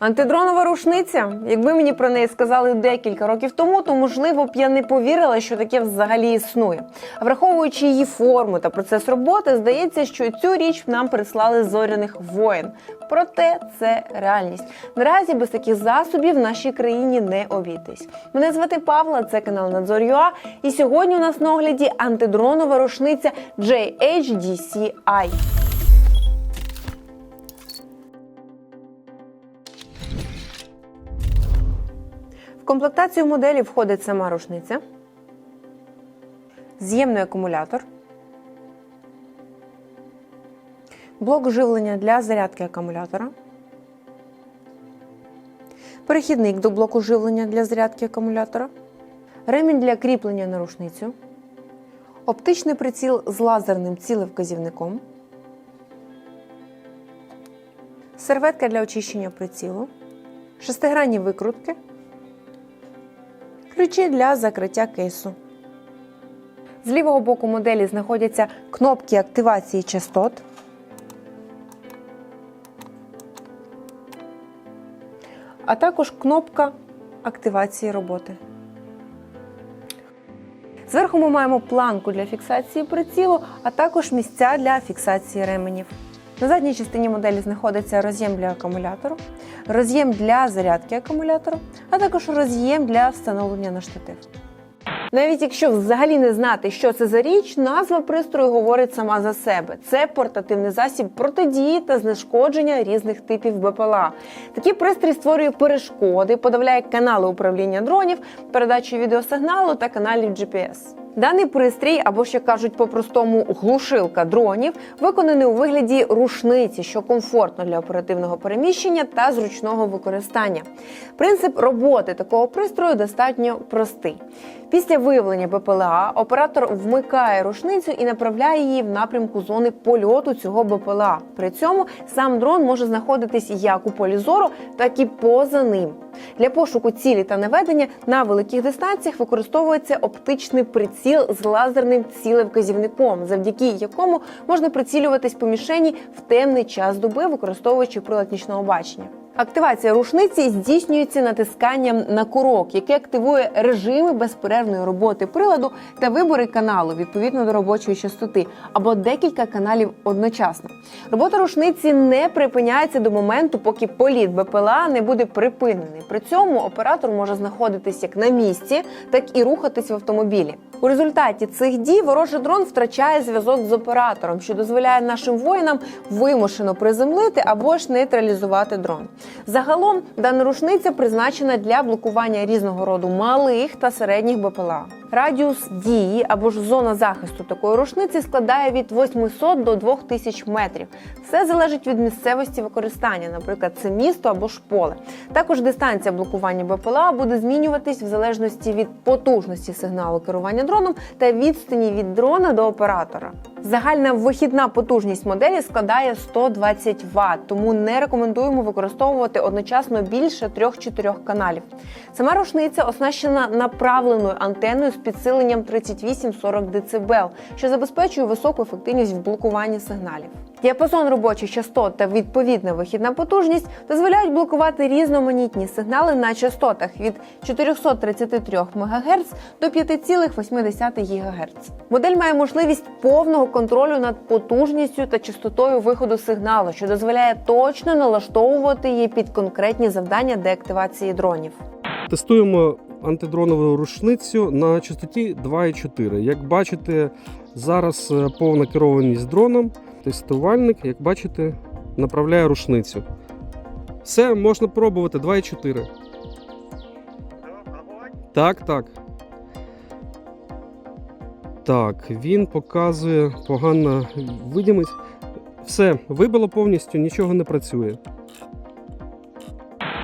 Антидронова рушниця. Якби мені про неї сказали декілька років тому, то можливо б я не повірила, що таке взагалі існує. Враховуючи її форму та процес роботи, здається, що цю річ нам прислали зоряних воєн. Проте це реальність. Наразі без таких засобів в нашій країні не обійтись. Мене звати Павла, це канал Надзор.ua, І сьогодні у нас на огляді антидронова рушниця JHDCI. Комплектацію моделі входить сама рушниця, з'ємний акумулятор, блок живлення для зарядки акумулятора, перехідник до блоку живлення для зарядки акумулятора, ремінь для кріплення на рушницю, оптичний приціл з лазерним цілевказівником, серветка для очищення прицілу, шестигранні викрутки. Ключі для закриття кейсу. З лівого боку моделі знаходяться кнопки активації частот. А також кнопка активації роботи. Зверху ми маємо планку для фіксації прицілу, а також місця для фіксації ременів. На задній частині моделі знаходиться роз'єм для акумулятору, роз'єм для зарядки акумулятора, а також роз'єм для встановлення на штатив. Навіть якщо взагалі не знати, що це за річ, назва пристрою говорить сама за себе. Це портативний засіб протидії та знешкодження різних типів БПЛА. Такий пристрій створює перешкоди, подавляє канали управління дронів, передачу відеосигналу та каналів GPS. Даний пристрій, або ще кажуть по-простому глушилка дронів, виконаний у вигляді рушниці, що комфортно для оперативного переміщення та зручного використання. Принцип роботи такого пристрою достатньо простий. Після виявлення БПЛА оператор вмикає рушницю і направляє її в напрямку зони польоту цього БПЛА. При цьому сам дрон може знаходитись як у полі зору, так і поза ним. Для пошуку цілі та наведення на великих дистанціях використовується оптичний приціл з лазерним цілевказівником, завдяки якому можна прицілюватись по мішені в темний час доби, використовуючи прилад нічного бачення. Активація рушниці здійснюється натисканням на курок, який активує режими безперервної роботи приладу та вибори каналу відповідно до робочої частоти або декілька каналів одночасно. Робота рушниці не припиняється до моменту, поки політ БПЛА не буде припинений. При цьому оператор може знаходитись як на місці, так і рухатись в автомобілі. У результаті цих дій ворожий дрон втрачає зв'язок з оператором, що дозволяє нашим воїнам вимушено приземлити або ж нейтралізувати дрон. Загалом дана рушниця призначена для блокування різного роду малих та середніх БПЛА. Радіус дії або ж зона захисту такої рушниці складає від 800 до 2000 метрів. Все залежить від місцевості використання, наприклад, це місто або ж поле. Також дистанція блокування БПЛА буде змінюватись в залежності від потужності сигналу керування дроном та відстані від дрона до оператора. Загальна вихідна потужність моделі складає 120 Вт, тому не рекомендуємо використовувати одночасно більше 3-4 каналів. Сама рушниця оснащена направленою антеною підсиленням 38-40 дБ, що забезпечує високу ефективність в блокуванні сигналів. Діапазон робочих частот та відповідна вихідна потужність дозволяють блокувати різноманітні сигнали на частотах від 433 МГц до 5,8 ГГц. Модель має можливість повного контролю над потужністю та частотою виходу сигналу, що дозволяє точно налаштовувати її під конкретні завдання деактивації дронів. Тестуємо антидронову рушницю на частоті 2,4. Як бачите, зараз е, повна керованість дроном. Тестувальник, як бачите, направляє рушницю. Все, можна пробувати 2,4. Так, так. Так, він показує погана видимість. Все, вибило повністю, нічого не працює.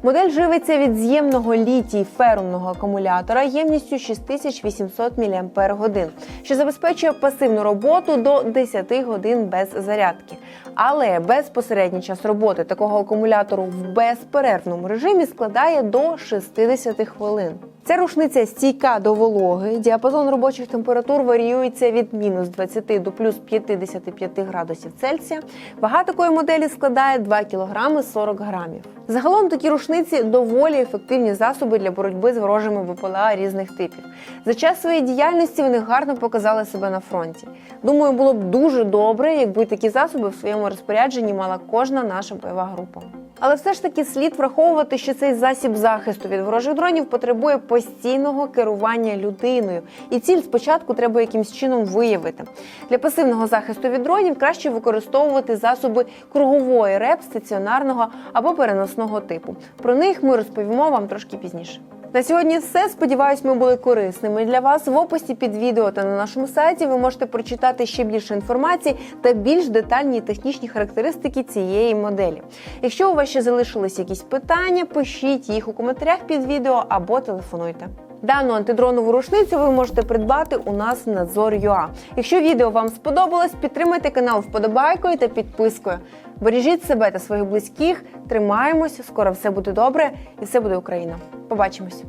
Модель живиться від з'ємного літій ферумного акумулятора ємністю 6800 мАч, що забезпечує пасивну роботу до 10 годин без зарядки. Але безпосередній час роботи такого акумулятору в безперервному режимі складає до 60 хвилин. Ця рушниця стійка до вологи. Діапазон робочих температур варіюється від мінус 20 до плюс 55 градусів Цельсія. Вага такої моделі складає 2 кг 40 грамів. Загалом такі рушниці доволі ефективні засоби для боротьби з ворожими ВПЛА різних типів. За час своєї діяльності вони гарно показали себе на фронті. Думаю, було б дуже добре, якби такі засоби в своєму розпорядженні мала кожна наша бойова група. Але все ж таки слід враховувати, що цей засіб захисту від ворожих дронів потребує постійного керування людиною, і ціль спочатку треба якимсь чином виявити. Для пасивного захисту від дронів краще використовувати засоби кругової РЕП стаціонарного або переносного типу. Про них ми розповімо вам трошки пізніше. На сьогодні все. Сподіваюсь, ми були корисними для вас. В описі під відео та на нашому сайті ви можете прочитати ще більше інформації та більш детальні технічні характеристики цієї моделі. Якщо у вас ще залишились якісь питання, пишіть їх у коментарях під відео або телефонуйте. Дану антидронову рушницю ви можете придбати у нас в Надзор.ua. Якщо відео вам сподобалось, підтримайте канал вподобайкою та підпискою. Бережіть себе та своїх близьких, тримаємось, скоро все буде добре і все буде Україна. Побачимось!